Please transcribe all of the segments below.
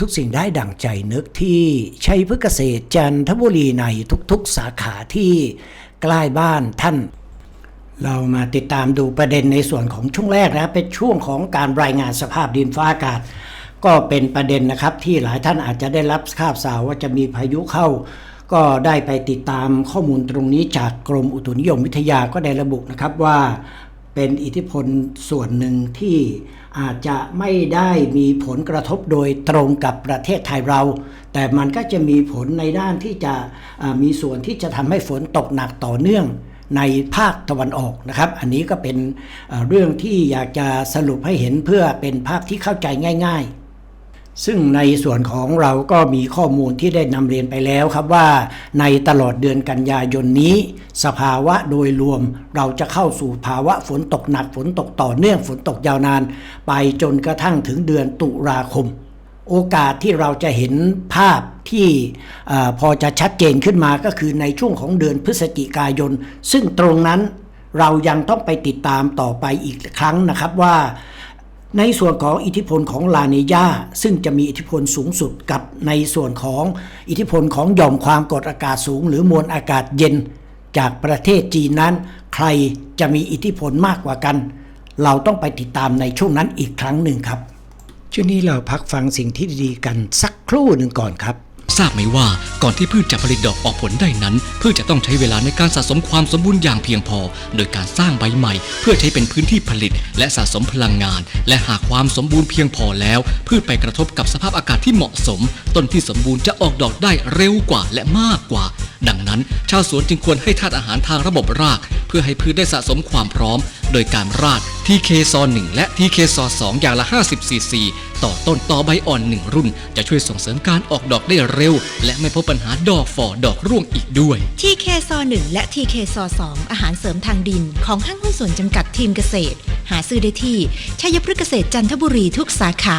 ทุกสิ่งได้ดั่งใจนึกที่ชัยพฤกษเกษตรจันทบุรีในทุกๆสาขาที่ใกล้บ้านท่าน เรามาติดตามดูประเด็นในส่วนของช่วงแรกนะเป็นช่วงของการรายงานสภาพดินฟ้าอากาศ ก็เป็นประเด็นนะครับที่หลายท่านอาจจะได้รับทราบข่าวว่าจะมีพายุเข้า ก็ได้ไปติดตามข้อมูลตรงนี้จากกรมอุตุนิยมวิทยาก็ได้ระบุนะครับว่า เป็นอิทธิพลส่วนหนึ่งที่ อาจจะไม่ได้มีผลกระทบโดยตรงกับประเทศไทยเรา แต่มันก็จะมีผลในด้านที่จะมีส่วนที่จะทำให้ฝนตกหนักต่อเนื่องในภาคตะวันออกนะครับ อันนี้ก็เป็นเรื่องที่อยากจะสรุปให้เห็นเพื่อเป็นภาพที่เข้าใจง่าย ๆ ซึ่งในส่วนของเราก็มีข้อมูลที่ได้นำเรียนไปแล้วครับว่า ในตลอดเดือนกันยายนนี้ สภาวะโดยรวมเราจะเข้าสู่ภาวะฝนตกหนักฝนตกต่อเนื่องฝนตกยาวนาน ไปจนกระทั่งถึงเดือนตุลาคม โอกาสที่เราจะเห็นภาพที่พอจะชัดเจนขึ้นมาก็คือในช่วงของเดือนพฤศจิกายน ซึ่งตรงนั้นเรายังต้องไปติดตามต่อไปอีกครั้งนะครับว่า ในส่วนของอิทธิพลของลาเนยาซึ่งจะมีอิทธิพลสูงสุดกับในส่วนของอิทธิพลของหย่อมความกดอากาศสูง หรือมวลอากาศเย็น จากประเทศจีนนั้น ใครจะมีอิทธิพลมากกว่ากัน เราต้องไปติดตามในช่วงนั้นอีกครั้งหนึ่งครับช่วงนี้เราพักฟังสิ่งที่ดีๆกันสักครู่หนึ่งก่อนครับ ทราบไหมว่าก่อนที่พืชจะผลิตดอกออกผลได้นั้น พืชจะต้องใช้เวลาในการสะสมความสมบูรณ์อย่างเพียงพอ โดยการสร้างใบใหม่ เพื่อใช้เป็นพื้นที่ผลิต และสะสมพลังงาน และหากความสมบูรณ์เพียงพอแล้ว พืชไปกระทบกับสภาพอากาศที่เหมาะสม ต้นที่สมบูรณ์จะออกดอกได้เร็วกว่าและมากกว่า ดังนั้นชาวสวนจึงควรให้ธาตุอาหารทางระบบราก เพื่อให้พืชได้สะสมความพร้อม โดยการราด TK ซอ1และ TK ซอ2อย่างละ 50ซีซีต่อต้นต่อใบอ่อน 1 รุ่น จะช่วยส่งเสริมการออกดอกได้เร็ว และไม่พบปัญหาดอกฝ่อดอกร่วงอีกด้วยทีเคซอ1และ TK ซอ2อาหารเสริมทางดิน ของห้างหุ้นส่วนจำกัดทีมเกษตร หาซื้อได้ที่ชัยพฤกษ์เกษตรจันทบุรีทุกสาขา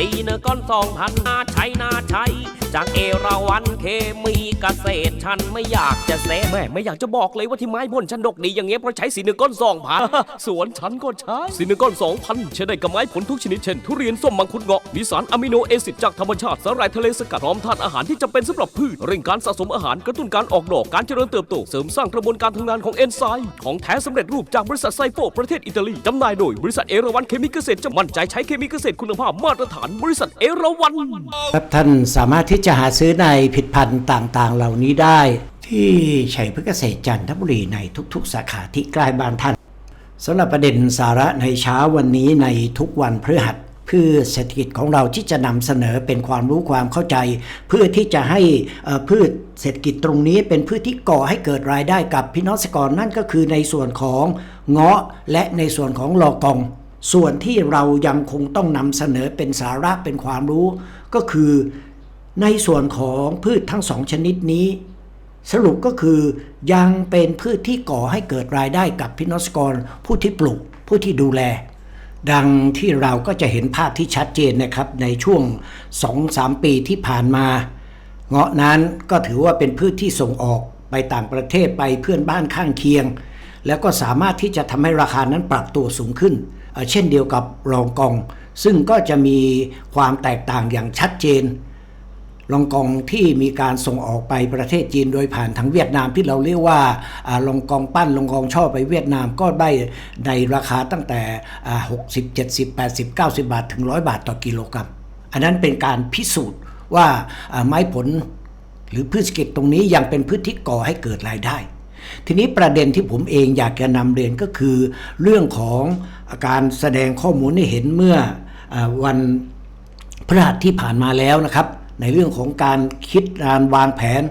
สีเนก้อนสองพันนาใช้นาใช้จากเอราวันเคมีเกษตรฉันไม่อยากจะเซแม่ไม่อยากจะบอกเลยว่าที่ไม้บนฉันดกดีอย่างเงี้ยเพราะใช้สีเนก้อนสองพันสวนฉันก็ใช้สีเนก้อนสองพันใช้ได้กับไม้ผลทุกชนิดเช่นทุเรียนส้มมังคุดเงาะมีสารอะมิโนแอซิดจากธรรมชาติสารายทะเลสกัดพร้อมธาตุอาหารที่จำเป็นสำหรับพืชเร่งการสะสมอาหารกระตุ้นการออกดอกการเจริญเติบโตเสริมสร้างกระบวนการทำงานของเอนไซม์ของแท้สำเร็จรูปจากบริษัทไซโฟประเทศอิตาลีจำหน่ายโดยบริษัทเอราวันเคมีเกษตรจะมั่นใจใช้เคมีเกษตรคุณภาพมาตรฐานบริษัทเอราวันครับท่านสามารถที่จะหาซื้อในผลิดพันธุ์ต่างๆ เหล่านี้ได้ ที่ชัยพฤกษเกษตรจันทบุรีในทุกๆ สาขาที่ใกล้บ้านท่านสำหรับประเด็นสาระในเช้าวันนี้ในทุกวันพฤหัสเพื่อเศรษฐกิจของเราที่จะนำเสนอเป็นความรู้ความเข้าใจ เพื่อที่จะให้พืชเศรษฐกิจตรงนี้เป็นพืชที่ก่อให้เกิดรายได้กับพี่น้องเกษตรกรนั่นก็คือในส่วนของเงาะและในส่วนของลอกอง ส่วนที่เรายังคงต้องนำเสนอเป็นสาระเป็นความรู้ ก็คือในส่วนของพืชทั้งสองชนิดนี้ สรุปก็คือยังเป็นพืชที่ก่อให้เกิดรายได้กับพี่น้องเกรกรผู้ที่ปลูกผู้ที่ดูแล ดังที่เราก็จะเห็นภาพที่ชัดเจนนะครับในช่วง 2-3 ปีที่ผ่านมา เงาะนั้นก็ถือว่าเป็นพืชที่ส่งออกไปต่างประเทศไปเพื่อนบ้านข้างเคียง แล้วก็สามารถที่จะทำให้ราคานั้นปรับตัวสูงขึ้น เช่นเดียวกับรองกอง ซึ่งก็จะมีความแตกต่างอย่างชัดเจนลองกองที่มีการส่งออกไปประเทศจีนโดยผ่านทางเวียดนามที่เราเรียกว่าลองกองปั้นลองกองช่อไปเวียดนามก็ได้ในราคาตั้งแต่อ่า60 70 80 90 บาทถึง 100 บาทต่อกิโลกรัม อันนั้นเป็นการพิสูจน์ว่าอ่าไม้ผลหรือพืชเศรษฐกิจตรงนี้ยังเป็นพืชที่ก่อให้เกิดรายได้ ทีนี้ประเด็นที่ผมเองอยากจะนำเรียนก็คือ เรื่องของ การแสดงข้อมูลให้เห็นเมื่ออวันพฤหัสที่ผ่านมาแล้วนะครับ ในเรื่องของการคิดการวางแผน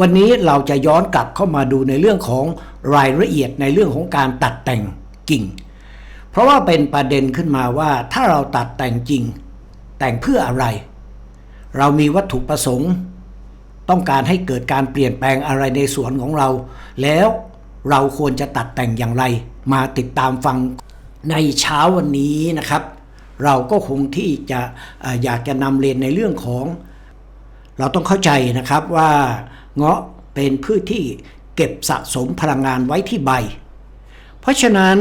วันนี้เราจะย้อนกลับเข้ามาดูในเรื่องของรายละเอียดในเรื่องของการตัดแต่งกิ่ง เพราะว่าเป็นประเด็นขึ้นมาว่าถ้าเราตัดแต่งจริง แต่งเพื่ออะไร เรามีวัตถุประสงค์ ต้องการให้เกิดการเปลี่ยนแปลงอะไรในสวนของเรา แล้วเราควรจะตัดแต่งอย่างไร มาติดตามฟัง ในเช้าวันนี้นะครับ เราก็คงที่จะอยากจะนำเรียนในเรื่องของ เราต้องเข้าใจนะครับว่าเงาะเป็นพืชที่เก็บสะสมพลังงานไว้ที่ใบ เพราะฉะนั้น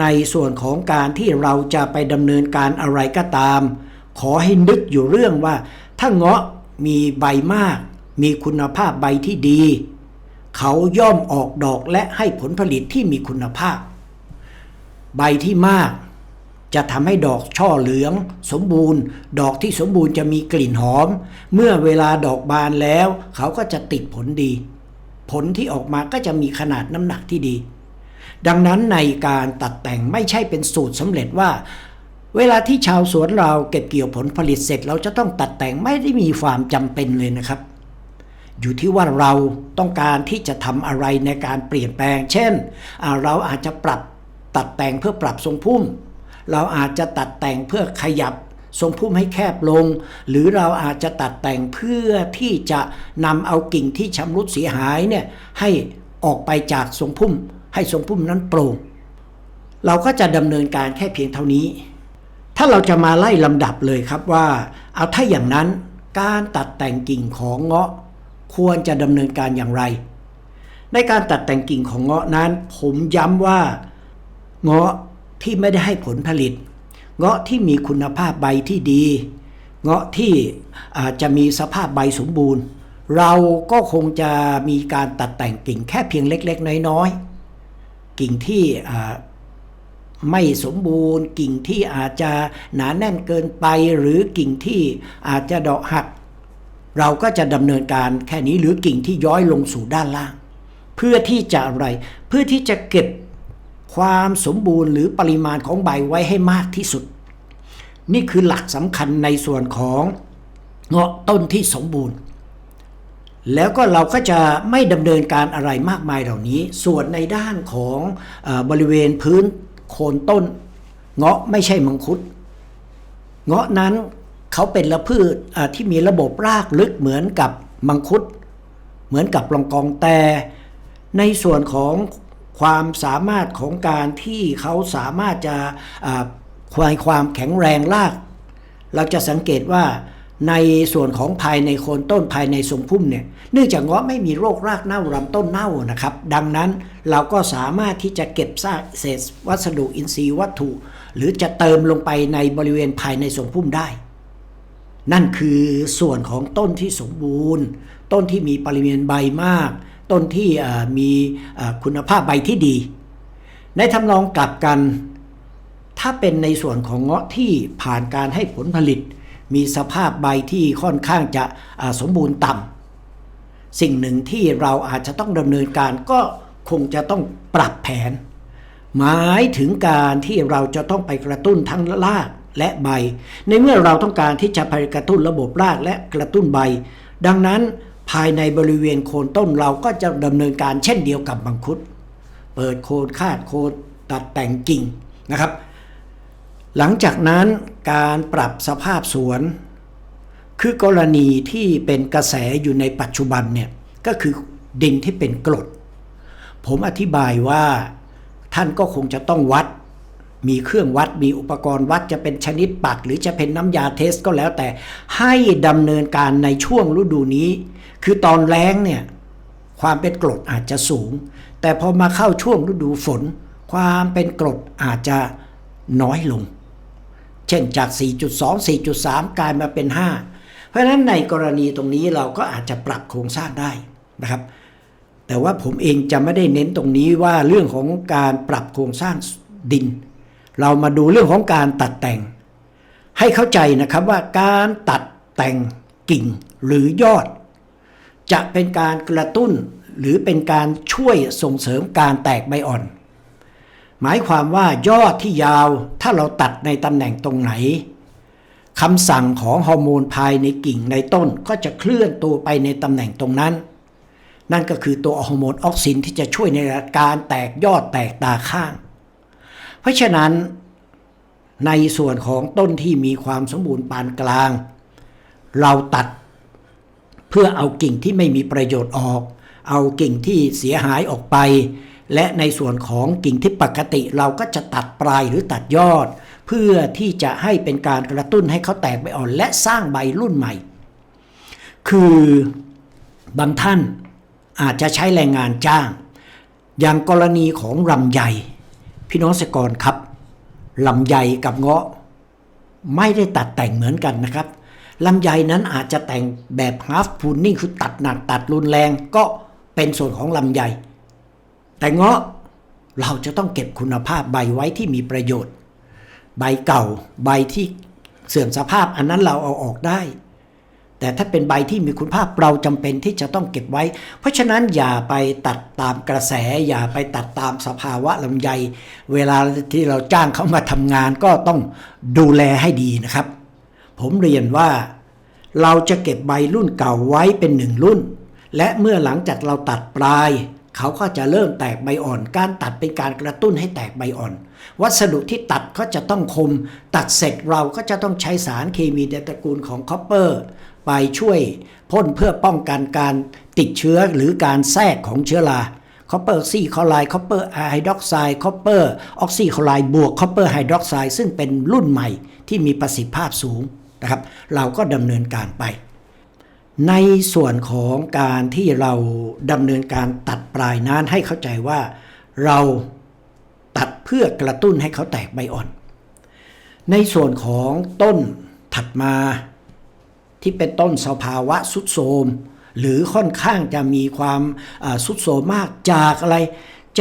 ในส่วนของการที่เราจะไปดำเนินการอะไรก็ตาม ขอให้นึกอยู่เรื่องว่า ถ้าเงาะมีใบมาก มีคุณภาพใบที่ดี เขาย่อมออกดอกและให้ผลผลิตที่มีคุณภาพ ใบที่มาก จะทำให้ดอกช่อเหลือง สมบูรณ์ ดอกที่สมบูรณ์จะมีกลิ่นหอม เมื่อเวลาดอกบานแล้ว เขาก็จะติดผลดี ผลที่ออกมาก็จะมีขนาดน้ำหนักที่ดี ดังนั้นในการตัดแต่งไม่ใช่เป็นสูตรสำเร็จว่า เวลาที่ชาวสวนเราเก็บเกี่ยวผลผลิตเสร็จ เราจะต้องตัดแต่งไม่ได้มีความจำเป็นเลยนะครับอยู่ที่ว่าเราต้องการที่จะทำอะไรในการเปลี่ยนแปลง เช่น เราอาจจะปรับ ตัดแต่งเพื่อปรับทรงพุ่ม เราอาจจะตัดแต่งเพื่อขยับทรงพุ่มให้แคบลง หรือเราอาจจะตัดแต่งเพื่อที่จะนำเอากิ่งที่ชำรุดเสียหายเนี่ยให้ออกไปจากทรงพุ่ม ให้ทรงพุ่มนั้นโปร่งเราก็จะดำเนินการแค่เพียงเท่านี้ ถ้าเราจะมาไล่ลำดับเลยครับว่า เอาถ้าอย่างนั้นการตัดแต่งกิ่งของเงาะ ควรจะดำเนินการอย่างไร ในการตัดแต่งกิ่งของเงาะนั้น ผมย้ำว่า เงาะที่ไม่ได้ให้ผลผลิต เงาะที่มีคุณภาพใบที่ดี เงาะที่อาจจะมีสภาพใบสมบูรณ์ เราก็คงจะมีการตัดแต่งกิ่งแค่เพียงเล็ก ๆ น้อยๆ กิ่งที่ไม่สมบูรณ์ กิ่งที่อาจจะหนาแน่นเกินไปหรือกิ่งที่อาจจะดอกหัก เราก็จะดำเนินการแค่นี้หรือกิ่งที่ย้อยลงสู่ด้านล่าง เพื่อที่จะอะไรเพื่อที่จะเก็บ ความสมบูรณ์หรือปริมาณของใบไว้ให้มากที่สุด นี่คือหลักสำคัญในส่วนของเงาะต้นที่สมบูรณ์ แล้วก็เราก็จะไม่ดำเนินการอะไรมากมายเหล่านี้ ส่วนในด้านของอบริเวณพื้นโคนต้น เงาะไม่ใช่มังคุด เงาะนั้นเขาเป็นละพืชที่มีระบบรากลึกเหมือนกับมังคุด เหมือนกับลองกองแต่ในส่วนของ ความสามารถของการที่เขาสามารถจะควายความแข็งแรงราก เราจะสังเกตว่าในส่วนของภายในโคนต้นภายในทรงพุ่มเนี่ยเนื่องจากเงาะไม่มีโรครากเน่าลำต้นเน่านะครับ ดังนั้นเราก็สามารถที่จะเก็บซากเศษวัสดุอินทรีย์วัตถุ หรือจะเติมลงไปในบริเวณภายในทรงพุ่มได้ นั่นคือส่วนของต้นที่สมบูรณ์ ต้นที่มีปริมาณใบมาก ต้นที่มีคุณภาพใบที่ดี ในทำนองกลับกัน ถ้าเป็นในส่วนของเงาะที่ผ่านการให้ผลผลิต มีสภาพใบที่ค่อนข้างจะสมบูรณ์ต่ำสิ่งหนึ่งที่เราอาจจะต้องดำเนินการก็คงจะต้องปรับแผน หมายถึงการที่เราจะต้องไปกระตุ้นทั้งรากและใบ ในเมื่อเราต้องการที่จะไปกระตุ้นระบบรากและกระตุ้นใบ ดังนั้น ภายในบริเวณโคนต้นเราก็จะดำเนินการเช่นเดียวกับมังคุด เปิดโคนคาดโคนตัดแต่งกิ่งนะครับ หลังจากนั้นการปรับสภาพสวน คือกรณีที่เป็นกระแสอยู่ในปัจจุบันเนี่ยก็คือดินที่เป็นกรด ผมอธิบายว่าท่านก็คงจะต้องวัด มีเครื่องวัดมีอุปกรณ์วัดจะเป็นชนิดปัก หรือจะเป็นน้ำยาเทสก็แล้วแต่ให้ดำเนินการในช่วงฤดูนี้ คือตอนแล้งเนี่ยความเป็นกรดอาจจะสูง แต่พอมาเข้าช่วงฤดูฝน ความเป็นกรดอาจจะน้อยลง เช่นจาก 4.2 4.3 กลายมาเป็น 5 เพราะฉะนั้นในกรณีตรงนี้เราก็อาจจะปรับโครงสร้างได้นะครับแต่ว่าผมเองจะไม่ได้เน้นตรงนี้ว่าเรื่องของการปรับโครงสร้างดิน เรามาดูเรื่องของการตัดแต่ง ให้เข้าใจนะครับว่าการตัดแต่งกิ่งหรือยอด จะเป็นการกระตุ้นหรือเป็นการช่วยส่งเสริมการแตกใบอ่อน หมายความว่ายอดที่ยาวถ้าเราตัดในตำแหน่งตรงไหนคำสั่งของฮอร์โมนภายในกิ่งในต้นก็จะเคลื่อนตัวไปในตำแหน่งตรงนั้น นั่นก็คือตัวฮอร์โมนออกซินที่จะช่วยในการแตกยอดแตกตาข้าง เพราะฉะนั้นในส่วนของต้นที่มีความสมบูรณ์ปานกลาง เราตัดเพื่อเอากิ่งที่ไม่มีประโยชน์ออก เอากิ่งที่เสียหายออกไป และในส่วนของกิ่งที่ปกติเราก็จะตัดปลายหรือตัดยอด เพื่อที่จะให้เป็นการกระตุ้นให้เขาแตกใบอ่อนและสร้างใบรุ่นใหม่ คือบางท่านอาจจะใช้แรงงานจ้าง อย่างกรณีของลำไย พี่น้องเกษตรกรครับลำไยกับเงาะ ไม่ได้ตัดแต่งเหมือนกันนะครับลำไยนั้นอาจจะแต่งแบบ half pruning คือตัดหนักตัดรุนแรงก็เป็นส่วนของลำไย แต่เงาะเราจะต้องเก็บคุณภาพใบไว้ที่มีประโยชน์ ใบเก่าใบที่เสื่อมสภาพอันนั้นเราเอาออกได้ แต่ถ้าเป็นใบที่มีคุณภาพเราจำเป็นที่จะต้องเก็บไว้ เพราะฉะนั้นอย่าไปตัดตามกระแส อย่าไปตัดตามสภาวะลำไย เวลาที่เราจ้างเขามาทำงานก็ต้องดูแลให้ดีนะครับ ผมเรียนว่าเราจะเก็บใบรุ่นเก่าไว้เป็นหนึ่งรุ่น และเมื่อหลังจากเราตัดปลายเขาก็จะเริ่มแตกใบอ่อน การตัดเป็นการกระตุ้นให้แตกใบอ่อน วัสดุที่ตัดก็จะต้องคม ตัดเสร็จเราก็จะต้องใช้สารเคมีในตระกูลของคอปเปอร์ ไปช่วยพ่นเพื่อป้องกันการติดเชื้อหรือการแทรกของเชื้อราคอปเปอร์ซีคอไลคอปเปอร์ไฮดรอกไซด์คอปเปอร์ออกซิคอไลบวกคอปเปอร์ไฮดรอกไซด์ซึ่งเป็นรุ่นใหม่ที่มีประสิทธิภาพสูงนะครับเราก็ดำเนินการไป ในส่วนของการที่เราดำเนินการตัดปลายนั้นให้เข้าใจว่าเราตัดเพื่อกระตุ้นให้เขาแตกใบอ่อน ในส่วนของต้นถัดมา ที่เป็นต้นสภาวะสุดโทมหรือค่อนข้างจะมีความสุดโทมมากจากอะไร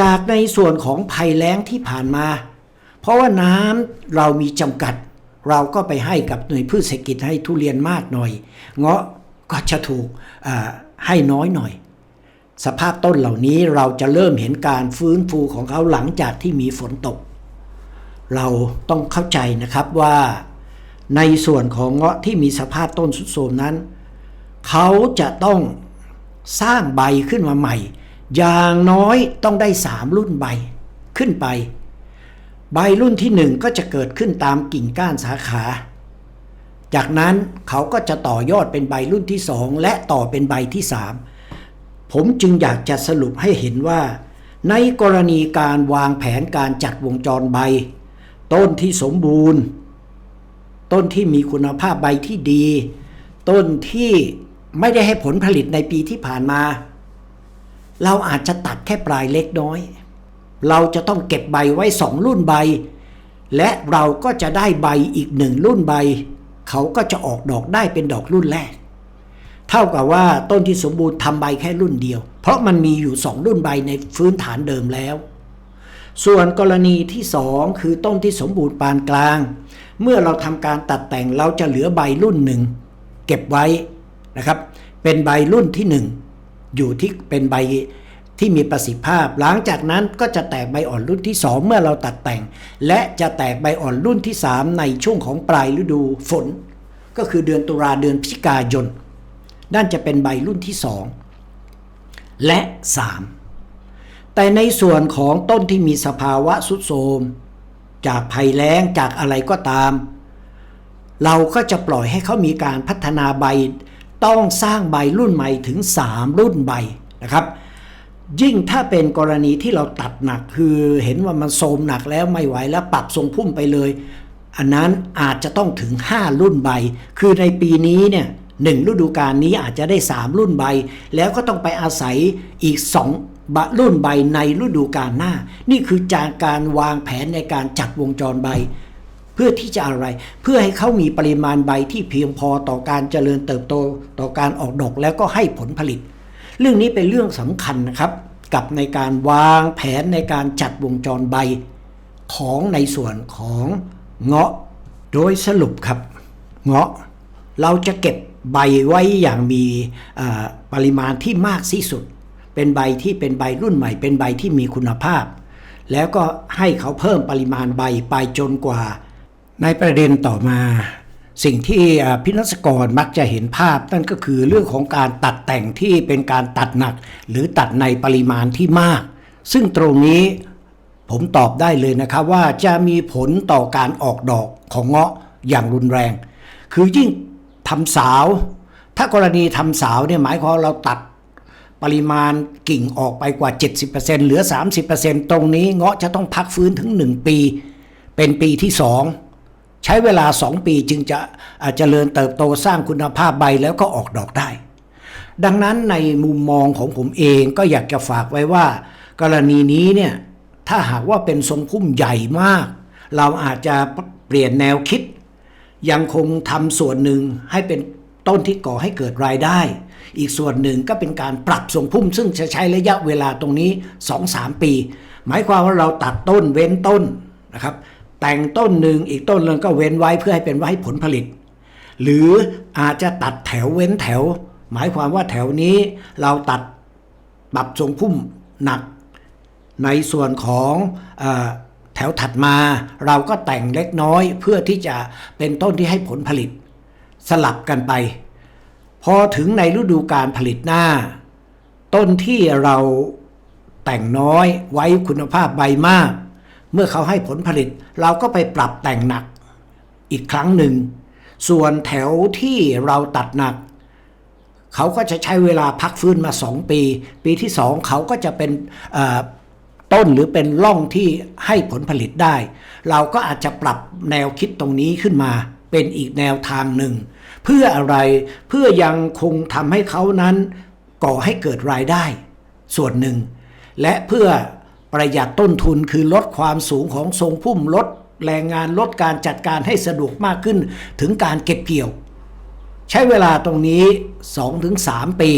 จากในส่วนของภัยแล้งที่ผ่านมา เพราะว่าน้ำเรามีจำกัด เราก็ไปให้กับหน่วยพืชเศรษฐกิจให้ทุเรียนมากหน่อย เงาะก็จะถูกให้น้อยหน่อย สภาพต้นเหล่านี้เราจะเริ่มเห็นการฟื้นฟูของเขาหลังจากที่มีฝนตก เราต้องเข้าใจนะครับว่า ในส่วนของเงาะที่มีสภาพต้นสุดโทรมนั้น เขาจะต้องสร้างใบขึ้นมาใหม่ อย่างน้อยต้องได้สามรุ่นใบขึ้นไป ใบรุ่นที่หนึ่งก็จะเกิดขึ้นตามกิ่งก้านสาขา จากนั้นเขาก็จะต่อยอดเป็นใบรุ่นที่สองและต่อเป็นใบที่สามผมจึงอยากจะสรุปให้เห็นว่า ในกรณีการวางแผนการจัดวงจรใบ ต้นที่สมบูรณ์ ต้นที่มีคุณภาพใบที่ดี ต้นที่ไม่ได้ให้ผลผลิตในปีที่ผ่านมา เราอาจจะตัดแค่ปลายเล็กน้อย เราจะต้องเก็บใบไว้สองรุ่นใบ และเราก็จะได้ใบอีกหนึ่งรุ่นใบ เขาก็จะออกดอกได้เป็นดอกรุ่นแรก เท่ากับว่าต้นที่สมบูรณ์ทำใบแค่รุ่นเดียว เพราะมันมีอยู่สองรุ่นใบในพื้นฐานเดิมแล้ว ส่วนกรณีที่สองคือต้นที่สมบูรณ์ปานกลาง เมื่อเราทำการตัดแต่งเราจะเหลือใบรุ่นหนึ่งเก็บไว้นะครับ เป็นใบรุ่นที่หนึ่งอยู่ที่เป็นใบที่มีประสิทธิภาพ หลังจากนั้นก็จะแตกใบอ่อนรุ่นที่สองเมื่อเราตัดแต่ง และจะแตกใบอ่อนรุ่นที่สามในช่วงของปลายฤดูฝน ก็คือเดือนตุลาเดือนพฤศจิกายนนั่นจะเป็นใบรุ่นที่สองและสาม แต่ในส่วนของต้นที่มีสภาวะสุดโทมจากภัยแล้งจากอะไรก็ตาม เราก็จะปล่อยให้เขามีการพัฒนาใบ ต้องสร้างใบรุ่นใหม่ถึง 3 รุ่นใบนะครับ ยิ่งถ้าเป็นกรณีที่เราตัดหนักคือเห็นว่ามันโทมหนักแล้วไม่ไหวแล้วปรับทรงพุ่มไปเลย อันนั้นอาจจะต้องถึง 5 รุ่นใบ คือในปีนี้เนี่ยหนึ่งฤดูกาลนี้อาจจะได้ 3 รุ่นใบ แล้วก็ต้องไปอาศัยอีก 2 รุ่นใบในฤดูกาลหน้า นี่คือจากการวางแผนในการจัดวงจรใบ เพื่อที่จะอะไร เพื่อให้เขามีปริมาณใบที่เพียงพอต่อการเจริญเติบโตต่อการออกดอกแล้วก็ให้ผลผลิต เรื่องนี้เป็นเรื่องสำคัญนะครับ กับในการวางแผนในการจัดวงจรใบของในส่วนของเงาะโดยสรุปครับ เงาะเราจะเก็บใบไว้อย่างมีปริมาณที่มากที่สุด เป็นใบที่เป็นใบรุ่นใหม่ เป็นใบที่มีคุณภาพ แล้วก็ให้เขาเพิ่มปริมาณใบไปจนกว่า ในประเด็นต่อมา สิ่งที่พินักกรมักจะเห็นภาพ นั่นก็คือเรื่องของการตัดแต่งที่เป็นการตัดหนัก หรือตัดในปริมาณที่มาก ซึ่งตรงนี้ผมตอบได้เลยนะครับว่าจะมีผลต่อการออกดอกของเงาะอย่างรุนแรง คือยิ่งทำสาว ถ้ากรณีทำสาวเนี่ยหมายความเราตัด ปริมาณกิ่งออกไปกว่า 70%เหลือ 30%ตรงนี้เงาะจะต้องพักฟื้นถึง 1 ปี เป็นปีที่ 2 ใช้เวลา 2 ปีจึงจะอาจเจริญเติบโตสร้างคุณภาพใบแล้วก็ออกดอกได้ ดังนั้นในมุมมองของผมเองก็อยากจะฝากไว้ว่า กรณีนี้เนี่ยถ้าหากว่าเป็นทรงพุ่มใหญ่มาก เราอาจจะเปลี่ยนแนวคิด ยังคงทำส่วนหนึ่งให้เป็นต้นที่ก่อให้เกิดรายได้ อีกส่วนหนึ่งก็เป็นการปรับทรงพุ่มซึ่งจะใช้ระยะเวลาตรงนี้ 2-3 ปี หมายความว่าเราตัดต้นเว้นต้นนะครับ แต่งต้นหนึ่งอีกต้นหนึงก็เว้นไว้เพื่อให้เป็นไว้ผลผลิต หรืออาจจะตัดแถวเว้นแถว หมายความว่าแถวนี้เราตัดปรับทรงพุ่มหนัก ในส่วนของอแถวถัดมา เราก็แต่งเล็กน้อยเพื่อที่จะเป็นต้นที่ให้ผลผลิต สลับกันไป พอถึงในฤดูการผลิตหน้า ต้นที่เราแต่งน้อยไว้คุณภาพใบมาก เมื่อเขาให้ผลผลิตเราก็ไปปรับแต่งหนัก อีกครั้งหนึ่ง ส่วนแถวที่เราตัดหนัก เขาก็จะใช้เวลาพักฟื้นมา2ปี ปีที่2เขาก็จะเป็นต้นหรือเป็นร่องที่ให้ผลผลิตได้ เราก็อาจจะปรับแนวคิดตรงนี้ขึ้นมา เป็นอีกแนวทางหนึ่ง เพื่ออะไรเพื่อยังคงทำให้เขานั้น ก่อให้เกิดรายได้ ส่วนหนึ่ง และเพื่อประหยัดต้นทุนคือลดความสูงของทรงพุ่มลดแรงงานลดการจัดการให้สะดวกมากขึ้นถึงการเก็บเกี่ยว ใช้เวลาตรงนี้ 2-3 ปี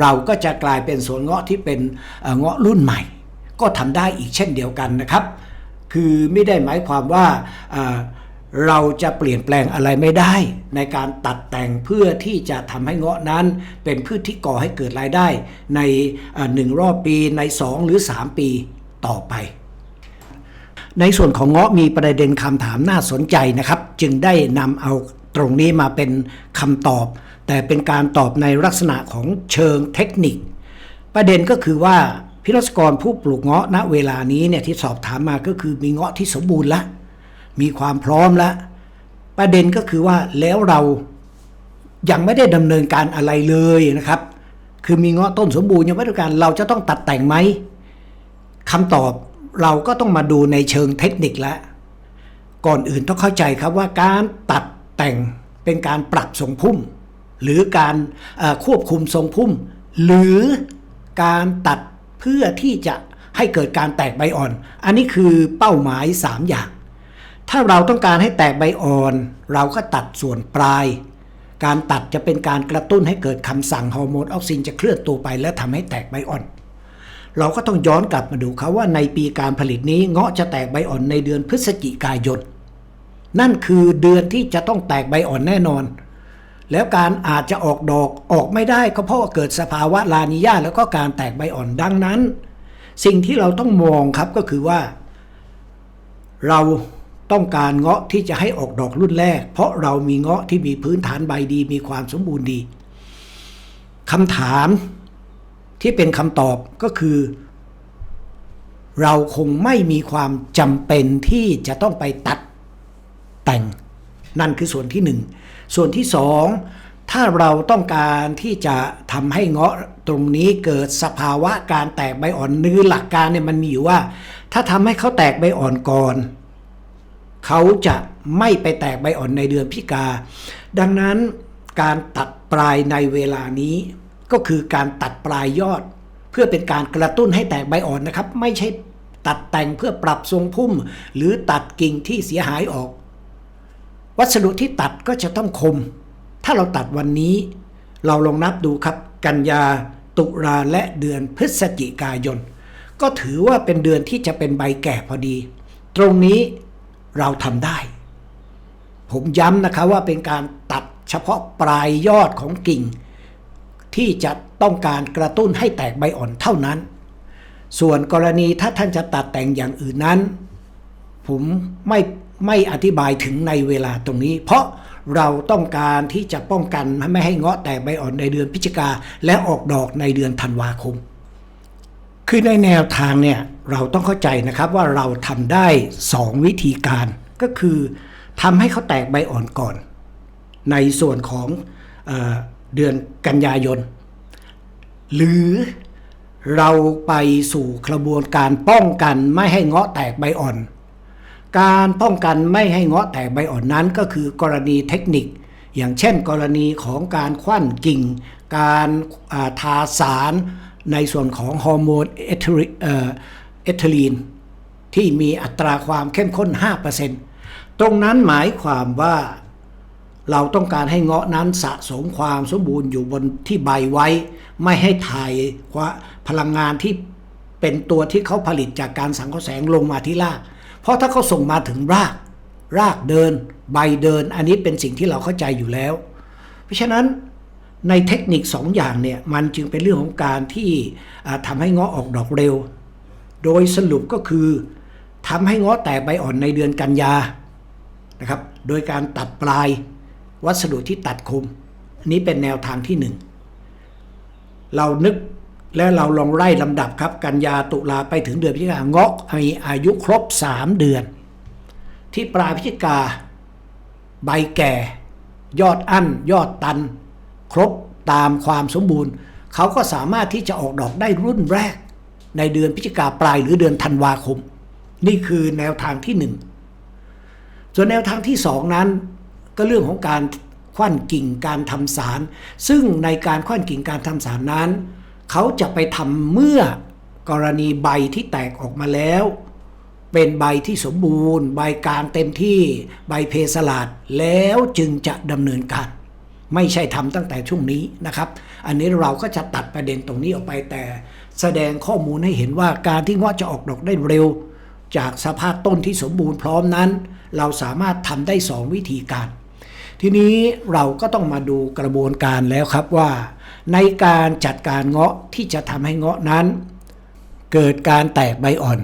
เราก็จะกลายเป็นสวนเงาะที่เป็นเอ่อเงาะรุ่นใหม่ ก็ทำได้อีกเช่นเดียวกันนะครับ คือไม่ได้หมายความว่า เราจะเปลี่ยนแปลงอะไรไม่ได้ ในการตัดแต่งเพื่อที่จะทำให้เงาะนั้น เป็นพืชที่ก่อให้เกิดรายได้ ในหนึ่งรอบปีใน 2 หรือ 3 ปีต่อไป ในส่วนของเงาะมีประเด็นคำถามน่าสนใจนะครับ จึงได้นำเอาตรงนี้มาเป็นคำตอบ แต่เป็นการตอบในลักษณะของเชิงเทคนิค ประเด็นก็คือว่าพิรัศกรผู้ปลูกเงาะณเวลานี้เนี่ยที่สอบถามมาก็คือมีเงาะที่สมบูรณ์แล้ว มีความพร้อมแล้วประเด็นก็คือว่าแล้วเรายังไม่ได้ดำเนินการอะไรเลยนะครับ คือมีเงาะต้นสมบูรณ์ยังไม่ได้การเราจะต้องตัดแต่งไหมคำตอบเราก็ต้องมาดูในเชิงเทคนิคแล้วก่อนอื่นต้องเข้าใจครับว่าการตัดแต่งเป็นการปรับทรงพุ่ม หรือการควบคุมทรงพุ่ม หรือการตัดเพื่อที่จะให้เกิดการแตกใบอ่อน อันนี้คือเป้าหมาย 3 อย่าง ถ้าเราต้องการให้แตกใบอ่อน เราก็ตัดส่วนปลาย การตัดจะเป็นการกระตุ้นให้เกิดคำสั่งฮอร์โมนออกซินจะเคลื่อนตัวไป และทำให้แตกใบอ่อน เราก็ต้องย้อนกลับมาดูครับว่าในปีการผลิตนี้เงาะจะแตกใบอ่อนในเดือนพฤศจิกายนนั่นคือเดือนที่จะต้องแตกใบอ่อนแน่นอน แล้วการอาจจะออกดอกออกไม่ได้ก็เพราะาเกิดสภาวะลานิญาแล้วก็การแตกใบอ่อนดังนั้น สิ่งที่เราต้องมองครับก็คือว่า เรา ต้องการเงาะที่จะให้ออกดอกรุ่นแรก เพราะเรามีเงาะที่มีพื้นฐานใบดี มีความสมบูรณ์ดีคำถามที่เป็นคำตอบก็คือ เราคงไม่มีความจำเป็นที่จะต้องไปตัดแต่ง นั่นคือส่วนที่หนึ่งส่วนที่สองถ้าเราต้องการที่จะทำให้เงาะตรงนี้เกิดสภาวะการแตกใบอ่อนนือหลักการเนี่ยมันมีอยู่ว่า ถ้าทำให้เขาแตกใบอ่อนก่อน เขาจะไม่ไปแตกใบอ่อนในเดือนพิกา ดังนั้นการตัดปลายในเวลานี้ ก็คือการตัดปลายยอด เพื่อเป็นการกระตุ้นให้แตกใบอ่อนนะครับ ไม่ใช่ตัดแต่งเพื่อปรับทรงพุ่ม หรือตัดกิ่งที่เสียหายออก วัสดุที่ตัดก็จะต้องคม ถ้าเราตัดวันนี้ เราลองนับดูครับ กันยา ตุลาและเดือนพฤศจิกายน ก็ถือว่าเป็นเดือนที่จะเป็นใบแก่พอดี ตรงนี้ เราทำได้ ผมย้ำนะคะว่าเป็นการตัดเฉพาะปลายยอดของกิ่ง ที่จะต้องการกระตุ้นให้แตกใบอ่อนเท่านั้น ส่วนกรณีถ้าท่านจะตัดแต่งอย่างอื่นนั้น ผมไม่ไม่อธิบายถึงในเวลาตรงนี้ เพราะเราต้องการที่จะป้องกันไม่ให้เงาะแตกใบอ่อนในเดือนพฤศจิกาและออกดอกในเดือนธันวาคม คือในแนวทางเนี่ยเราต้องเข้าใจนะครับว่าเราทำได้ 2 วิธีการ ก็คือทำให้เขาแตกใบอ่อนก่อน ในส่วนของเออเดือนกันยายน หรือเราไปสู่กระบวนการป้องกันไม่ให้เงาะแตกใบอ่อน การป้องกันไม่ให้เงาะแตกใบอ่อนนั้น ก็คือกรณีเทคนิค อย่างเช่น กรณีของการควันกิ่ง การาทาสาร ในส่วนของฮอร์โมนเอทิลีเทลีนที่มีอัตราความเข้มข้น 5%ตรงนั้นหมายความว่าเราต้องการให้เงาะนั้นสะสมความสมบูรณ์อยู่บนที่ใบไว้ ไม่ให้ถ่ายพลังงานที่เป็นตัวที่เขาผลิตจากการสังเคราะห์แสงลงมาที่ราก เพราะถ้าเขาส่งมาถึงราก รากเดิน ใบเดิน อันนี้เป็นสิ่งที่เราเข้าใจอยู่แล้ว เพราะฉะนั้น ในเทคนิคสองอย่างเนี่ยมันจึงเป็นเรื่องของการที่อ่าทำให้เงาะออกดอกเร็ว โดยสรุปก็คือทำให้เงาะแตกใบอ่อนในเดือนกันยานะครับโดยการตัดปลายวัสดุที่ตัดคมนี้เป็นแนวทางที่หนึ่งเรานึกและเราลองไล่ลำดับครับกันยาตุลาไปถึงเดือนพฤศจิกาเงาะมีอายุครบ 3 เดือน ที่ปลายพฤศจิกาใบแก่ ยอดอั้น ยอดตัน ครบตามความสมบูรณ์ เขาก็สามารถที่จะออกดอกได้รุ่นแรก ในเดือนพฤศจิกาปลายหรือเดือนธันวาคม นี่คือแนวทางที่หนึ่งส่วนแนวทางที่สองนั้น ก็เรื่องของการคว้านกิ่งการทำสาร ซึ่งในการคว้านกิ่งการทำสารนั้น เขาจะไปทำเมื่อกรณีใบที่แตกออกมาแล้ว เป็นใบที่สมบูรณ์ ใบกลางเต็มที่ ใบเพสลาดแล้วจึงจะดำเนินการ ไม่ใช่ทำตั้งแต่ช่วงนี้นะครับ อันนี้เราก็จะตัดประเด็นตรงนี้ออกไปแต่แสดงข้อมูลให้เห็นว่าการที่เงาะจะออกดอกได้เร็ว จากสภาพต้นที่สมบูรณ์พร้อมนั้น เราสามารถทำได้ 2 วิธีการ ทีนี้เราก็ต้องมาดูกระบวนการแล้วครับว่า ในการจัดการเงาะที่จะทำให้เงาะนั้น เกิดการแตกใบอ่อน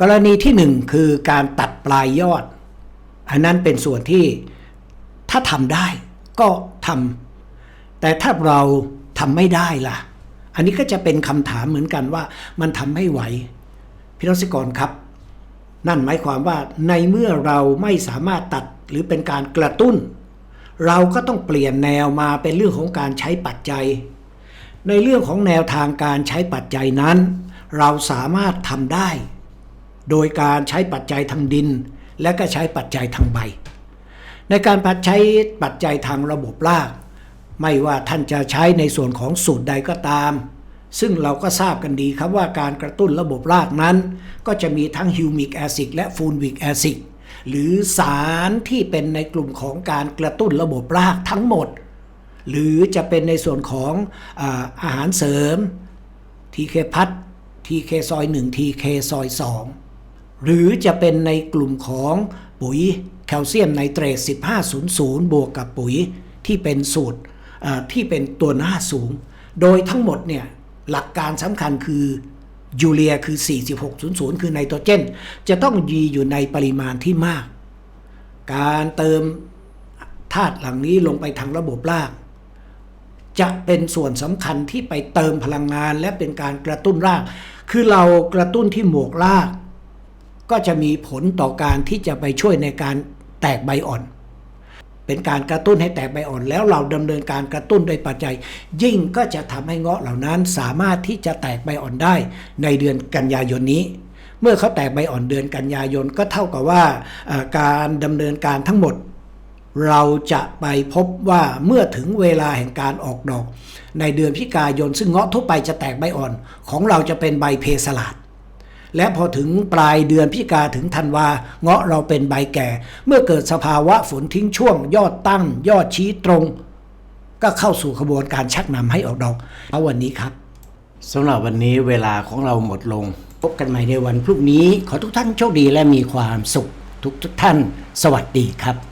กรณีที่หนึ่งคือการตัดปลายยอด อันนั้นเป็นส่วนที่ถ้าทำได้ ก็ทำแต่ถ้าเราทำไม่ได้ล่ะ อันนี้ก็จะเป็นคำถามเหมือนกันว่ามันทำไม่ไหวพี่น้องสิกรครับ นั่นหมายความว่าในเมื่อเราไม่สามารถตัดหรือเป็นการกระตุ้น เราก็ต้องเปลี่ยนแนวมาเป็นเรื่องของการใช้ปัจจัย ในเรื่องของแนวทางการใช้ปัจจัยนั้น เราสามารถทำได้ โดยการใช้ปัจจัยทางดิน และก็ใช้ปัจจัยทางใบ ในการใช้ปัจจัยทางระบบราก ไม่ว่าท่านจะใช้ในส่วนของสูตรใดก็ตาม ซึ่งเราก็ทราบกันดีครับว่าการกระตุ้นระบบรากนั้น ก็จะมีทั้งฮิวมิกแอซิดและฟูลวิกแอซิดหรือสารที่เป็นในกลุ่มของการกระตุ้นระบบรากทั้งหมด หรือจะเป็นในส่วนของอาอาหารเสริมทีเคพัททีเคซอย1ทีเคซอย2หรือจะเป็นในกลุ่มของปุ๋ย คลเซียมไนเตรต 1500 บวกกับปุ๋ยที่เป็นสูตรที่เป็นตัวหน้าสูง โดยทั้งหมดเนี่ยหลักการสำคัญคือยูเรียคือ 4600 คือไนโตรเจน จะต้องยีอยู่ในปริมาณที่มาก การเติมธาตุเหล่านี้ลงไปทางระบบรากจะเป็นส่วนสำคัญที่ไปเติมพลังงานและเป็นการกระตุ้นราก คือเรากระตุ้นที่หมวกราก ก็จะมีผลต่อการที่จะไปช่วยในการ แตกใบอ่อน เป็นการกระตุ้นให้แตกใบอ่อน แล้วเราดำเนินการกระตุ้นโดยปัจจัย ยิ่งก็จะทำให้เงาะเหล่านั้นสามารถที่จะแตกใบอ่อนได้ในเดือนกันยายนนี้ เมื่อเขาแตกใบอ่อนเดือนกันยายนก็เท่ากับว่าการดำเนินการทั้งหมด เราจะไปพบว่าเมื่อถึงเวลาแห่งการออกดอก ในเดือนพิกายนซึ่งเงาะทั่วไปจะแตกใบอ่อน ของเราจะเป็นใบเพสลาด และพอถึงปลายเดือนพิกาถึงธันวาเงาะเราเป็นใบแก่ เมื่อเกิดสภาวะฝนทิ้งช่วง ยอดตั้ง ยอดชี้ตรง ก็เข้าสู่ขบวนการชักนำให้ออกดอกเอาวันนี้ครับสำหรับวันนี้เวลาของเราหมดลง พบกันใหม่ในวันพรุ่งนี้ ขอทุกท่านโชคดีและมีความสุขทุกทุกท่าน สวัสดีครับ